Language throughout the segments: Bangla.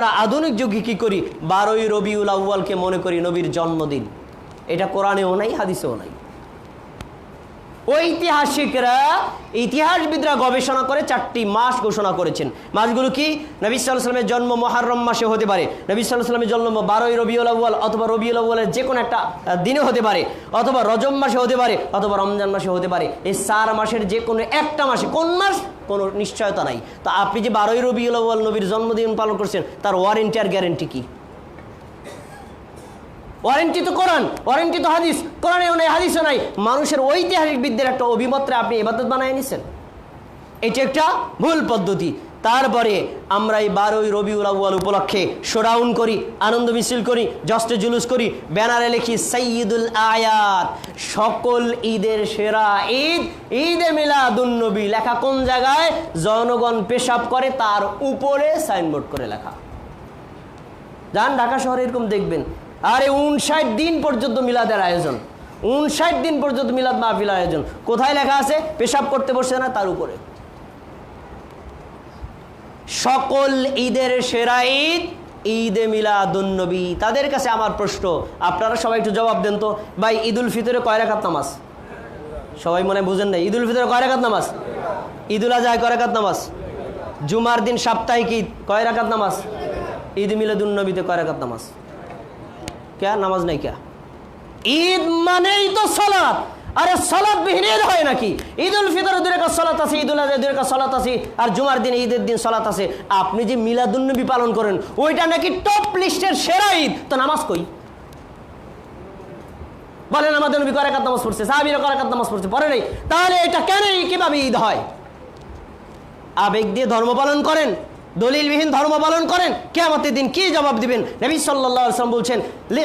আমরা আধুনিক যুগে কি করি? বারোই রবিউল আউ্বালকে মনে করি নবীর জন্মদিন। এটা কোরআনেও নাই, হাদিসেও নাই। ঐতিহাসিকরা ইতিহাসবিদরা গবেষণা করে চারটি মাস ঘোষণা করেছেন। মাসগুলো কি? নবী সাল্লামের জন্ম মহারম মাসে হতে পারে। নবী সাল্লামের জন্ম বারোই রবিউল আউ্বাল অথবা রবিউল আউ্বালের যে কোনো একটা দিনে হতে পারে। অথবা রজম মাসে হতে পারে, অথবা রমজান মাসে হতে পারে। এই চার মাসের যে কোনো একটা মাসে, কোন মাস? কোনো নিশ্চয়তা নাই। তো আপনি যে বারোই রবিউল আউ্বাল নবীর জন্মদিন পালন করছেন, তার ওয়ারেন্টি আর গ্যারেন্টি কি? ওয়ারেন্টি তো কোরআন, ওয়ারেন্টি তো হাদিস। কোরআনেও নাই হাদিসও নাই। মানুষের ঐতিহাসিক বিদ্যের একটা অভিমত্রে আপনি এবাদত বানায় নিছেন। এটি একটা ভুল পদ্ধতি। তারপরে আমরা এই বারোই রবিউল আউ্য়াল উপলক্ষে শোডাউন করি, আনন্দ মিছিল করি জস্টে জুলুস করি, ব্যানারে লিখি সৈয়দুল আয়াত। সকল ঈদের সেরা ঈদ, ঈদে মিলাদুন্নবী লেখা কোন জায়গায়? জনগণ পেশাব করে, তার উপরে সাইনবোর্ড করে লেখা। যান, ঢাকা শহরে এরকম দেখবেন। আরে উনষাট দিন পর্যন্ত মিলাদের আয়োজন। উনষাট দিন পর্যন্ত মিলাদ মাহফিল আয়োজন। কোথায় লেখা আছে? পেশাব করতে বসে না, তার উপরে। সকল ঈদের সেরা ঈদ, ঈদে মিলাদুন্নবী তাদের কাছে আমার প্রশ্ন, আপনারা সবাই একটু জবাব দেন তো। ভাই, ঈদুল ফিতরে কয় রাখাত নামাজ? সবাই মনে বুঝেন না ঈদুল ফিতরে কয় রাখাত নামাজ? ঈদুল আজহায় কয় রাখাত নামাজ? জুমার দিন সাপ্তাহিক ঈদ, কয় রাখাত নামাজ? ঈদ মিলাদুন্নবীতে কয় রাখাত নামাজ? ক্যা নামাজ নাই ক্যা ঈদ মানেই তো সলাৎ আরে সলাৎ বিহীন ঈদ হয় নাকি ঈদ উল ফিতর দূরে কাজ সলাৎ আছে ঈদ উল আজহা দূরে কাজ সলাৎ আছে আর জুমার দিন ঈদের দিন সলাৎ আছে আপনি যে মিলাদুন্নবী পালন করেন ওইটা নাকি টপ লিস্টের সেরা ঈদ তো নামাজ কই বলেন আমাদের নবী করাকাত নামাজ পড়ছে সাহাবিরা করাকাত নামাজ পড়ছে পরে নেই তাহলে এটা কেন কীভাবে ঈদ হয় আবেগ দিয়ে ধর্ম পালন করেন দলিলবিহীন ধর্ম পালন করেন, কেয়ামতের দিন কি জবাব দিবেন? নবী ওয়াসাল্লাম বলছেন, লে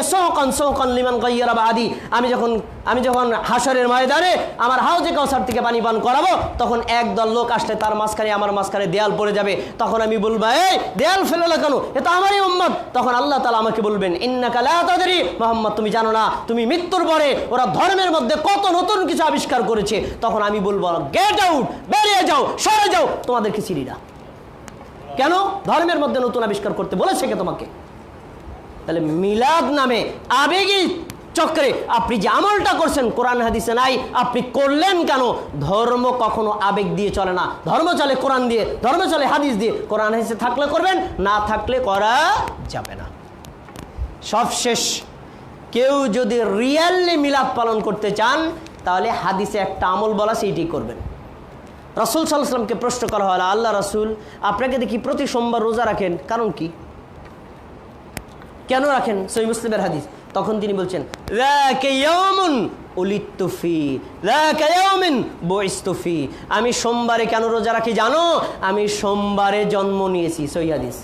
আদি আমি যখন আমি যখন হাসরের ময়দানে আমার হাউজে কাউসার থেকে পানি পান করাবো, তখন একদল লোক আসলে তার মাঝখানে আমার মাঝখানে দেয়াল পড়ে যাবে। তখন আমি বলব, এই, দেয়াল ফেলে না কেন? এ তো আমারই উম্মত। তখন আল্লাহ তালা আমাকে বলবেন, ইন্নাকা লা মোহাম্মদ, তুমি জানো না, তুমি মৃত্যুর পরে ওরা ধর্মের মধ্যে কত নতুন কিছু আবিষ্কার করেছে। তখন আমি বলব, গেট আউট, বেরিয়ে যাও, সরে যাও, তোমাদেরকে চিনি না কেন? ধর্মের মধ্যে নতুন আবিষ্কার করতে বলেছে কে তোমাকে? তাহলে মিলাদ নামে আবেগী চক্রে আপনি যে আমলটা করছেন, কোরআন হাদিসে নাই, আপনি করলেন কেন? ধর্ম কখনো আবেগ দিয়ে চলে না। ধর্ম চলে কোরআন দিয়ে, ধর্ম চলে হাদিস দিয়ে। কোরআন হাদিসে থাকলে করবেন, না থাকলে করা যাবে না। সবশেষ, কেউ যদি রিয়েলি মিলাদ পালন করতে চান, তাহলে হাদিসে একটা আমল বলা সেইটি করবেন। রাসুল সাল্লাহামকে প্রশ্ন করা হলো আল্লাহ রাসুল আপনাকে দেখি প্রতি সোমবার রোজা রাখেন কারণ কি? কেন রাখেন? সই মুসলিমের হাদিস। তখন তিনি বলছেন "যাকা ইয়াউমুন উলিদতু ফি, যাকা ইয়াউমিন বুইসতু ফি। আমি সোমবারে কেন রোজা রাখি জানো? আমি সোমবারে জন্ম নিয়েছি সই হাদিস।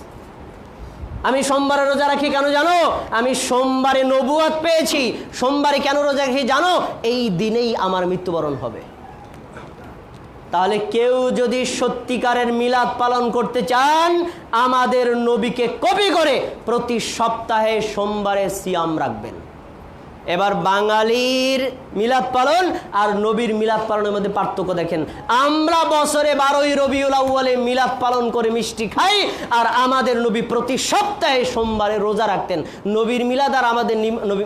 আমি সোমবারে রোজা রাখি কেন জানো? আমি সোমবারে নবুয়াত পেয়েছি সোমবারে কেন রোজা রাখি জানো? এই দিনেই আমার মৃত্যুবরণ হবে। তাহলে কেউ যদি সত্যিকারের মিলাদ পালন করতে চান, আমাদের নবীকে কপি করে প্রতি সপ্তাহে সোমবারে সিয়াম রাখবেন। এবার বাঙালির মিলাদ পালন আর নবীর মিলাদ পালনের মধ্যে পার্থক্য দেখেন। আমরা বছরে বারোই রবিউল আউ্বালে মিলাদ পালন করে মিষ্টি খাই আর আমাদের নবী প্রতি সপ্তাহে সোমবারে রোজা রাখতেন। নবীর মিলাদ আর আমাদের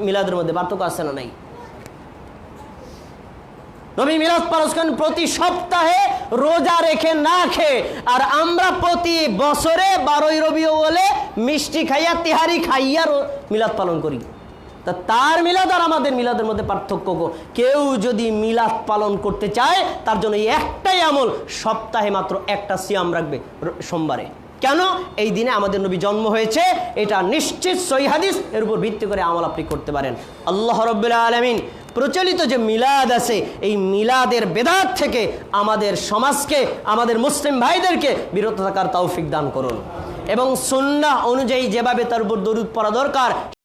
মিলাদের মধ্যে পার্থক্য আছে না নাই? নবী মিরাজ করেন প্রতি সপ্তাহে রোজা রেখে না খেয়ে। আর আমরা প্রতি বছরে বারোই রবি বলে মিষ্টি খাইয়া, তিহারি খাইয়া মিলাদ পালন করি। তা তার মিলাদ আর আমাদের মিলাদের মধ্যে পার্থক্য কেউ যদি মিলাদ পালন করতে চায়, তার জন্য একটাই আমল, সপ্তাহে মাত্র একটা সিয়াম রাখবে সোমবারে। কেন? এই দিনে আমাদের নবী জন্ম হয়েছে। এটা নিশ্চিত হাদিস। এর উপর ভিত্তি করে আমল আপনি করতে পারেন। আল্লাহ রব্বুল্লাহ আলমিন প্রচলিত যে মিলাদ আছে, এই মিলাদের বেদাত থেকে আমাদের সমাজকে, আমাদের মুসলিম ভাইদেরকে বিরত থাকার তৌফিক দান করুন। এবং সুন্না অনুযায়ী যেভাবে তার উপর দরুদ পড়া দরকার